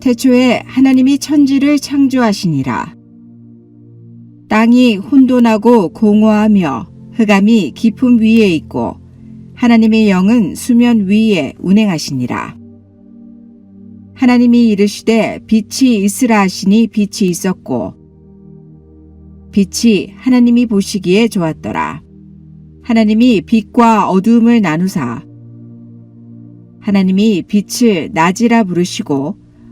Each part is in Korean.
태초에 하나님이 천지를 창조하시니라. 땅이 혼돈하고 공허하며 흑암이 깊음 위에 있고 하나님의 영은 수면 위에 운행하시니라. 하나님이 이르시되 빛이 있으라 하시니 빛이 있었고 빛이 하나님이 보시기에 좋았더라. 하나님이 빛과 어두움을 나누사 하나님이 빛을 낮이라 부르시고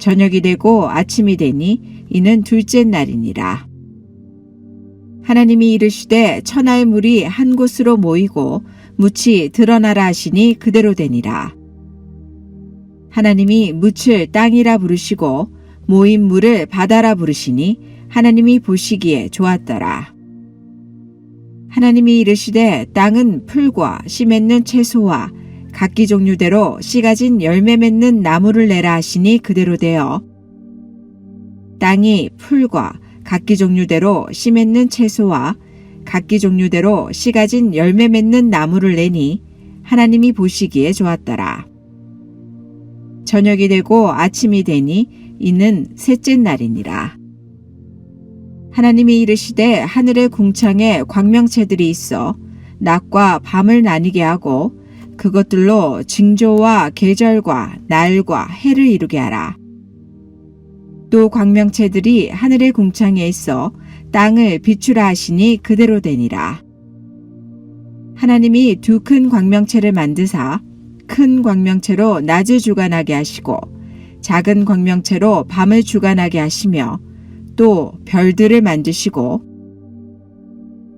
저녁이 되고 아침이 되니 이는 둘째 날이니라. 하나님이 이르시되 천하의 물이 한 곳으로 모이고 묻이 드러나라 하시니 그대로 되니라. 하나님이 묻을 땅이라 부르시고 모인 물을 바다라 부르시니 하나님이 보시기에 좋았더라. 하나님이 이르시되 땅은 풀과 씨 맺는 채소와 각기 종류대로 씨가 진 열매 맺는 나무를 내라 하시니 그대로 되어 땅이 풀과 각기 종류대로 씨 맺는 채소와 각기 종류대로 씨가 진 열매 맺는 나무를 내니 하나님이 보시기에 좋았더라. 저녁이 되고 아침이 되니 이는 셋째 날이니라. 하나님이 이르시되 하늘의 궁창에 광명체들이 있어 낮과 밤을 나뉘게 하고 그것들로 징조와 계절과 날과 해를 이루게 하라. 또 광명체들이 하늘의 궁창에 있어 땅을 비추라 하시니 그대로 되니라. 하나님이 두 큰 광명체를 만드사 큰 광명체로 낮을 주관하게 하시고 작은 광명체로 밤을 주관하게 하시며 또 별들을 만드시고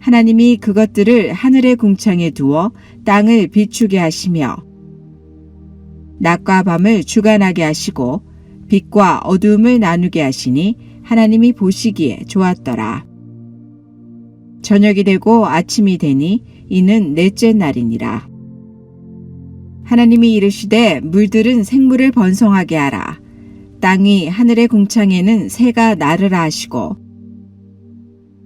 하나님이 그것들을 하늘의 궁창에 두어 땅을 비추게 하시며 낮과 밤을 주관하게 하시고 빛과 어두움을 나누게 하시니 하나님이 보시기에 좋았더라. 저녁이 되고 아침이 되니 이는 넷째 날이니라. 하나님이 이르시되 물들은 생물을 번성하게 하라. 땅이 하늘의 궁창에는 새가 나르라 하시고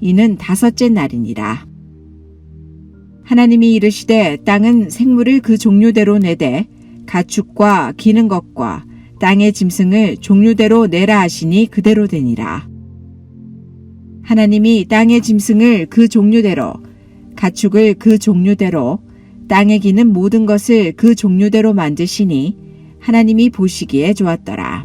이는 다섯째 날이니라. 하나님이 이르시되 땅은 생물을 그 종류대로 내되 가축과 기는 것과 땅의 짐승을 종류대로 내라 하시니 그대로 되니라. 하나님이 땅의 짐승을 그 종류대로 가축을 그 종류대로 땅에 기는 모든 것을 그 종류대로 만드시니 하나님이 보시기에 좋았더라.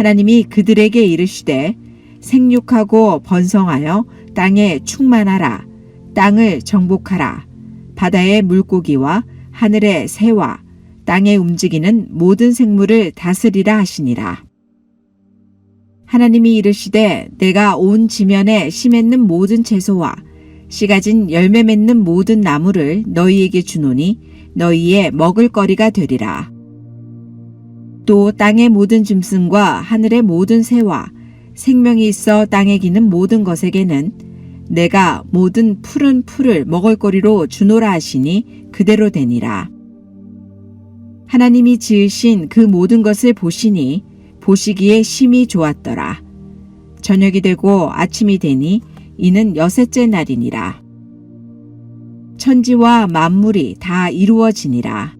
하나님이 그들에게 이르시되 생육하고 번성하여 땅에 충만하라 땅을 정복하라 바다의 물고기와 하늘의 새와 땅에 움직이는 모든 생물을 다스리라 하시니라. 하나님이 이르시되 내가 온 지면에 씨 맺는 모든 채소와 씨 가진 열매 맺는 모든 나무를 너희에게 주노니 너희의 먹을 거리가 되리라. 또 땅의 모든 짐승과 하늘의 모든 새와 생명이 있어 땅에 기는 모든 것에게는 내가 모든 푸른 풀을 먹을거리로 주노라 하시니 그대로 되니라. 하나님이 지으신 그 모든 것을 보시니 보시기에 심히 좋았더라. 저녁이 되고 아침이 되니 이는 여섯째 날이니라. 천지와 만물이 다 이루어지니라.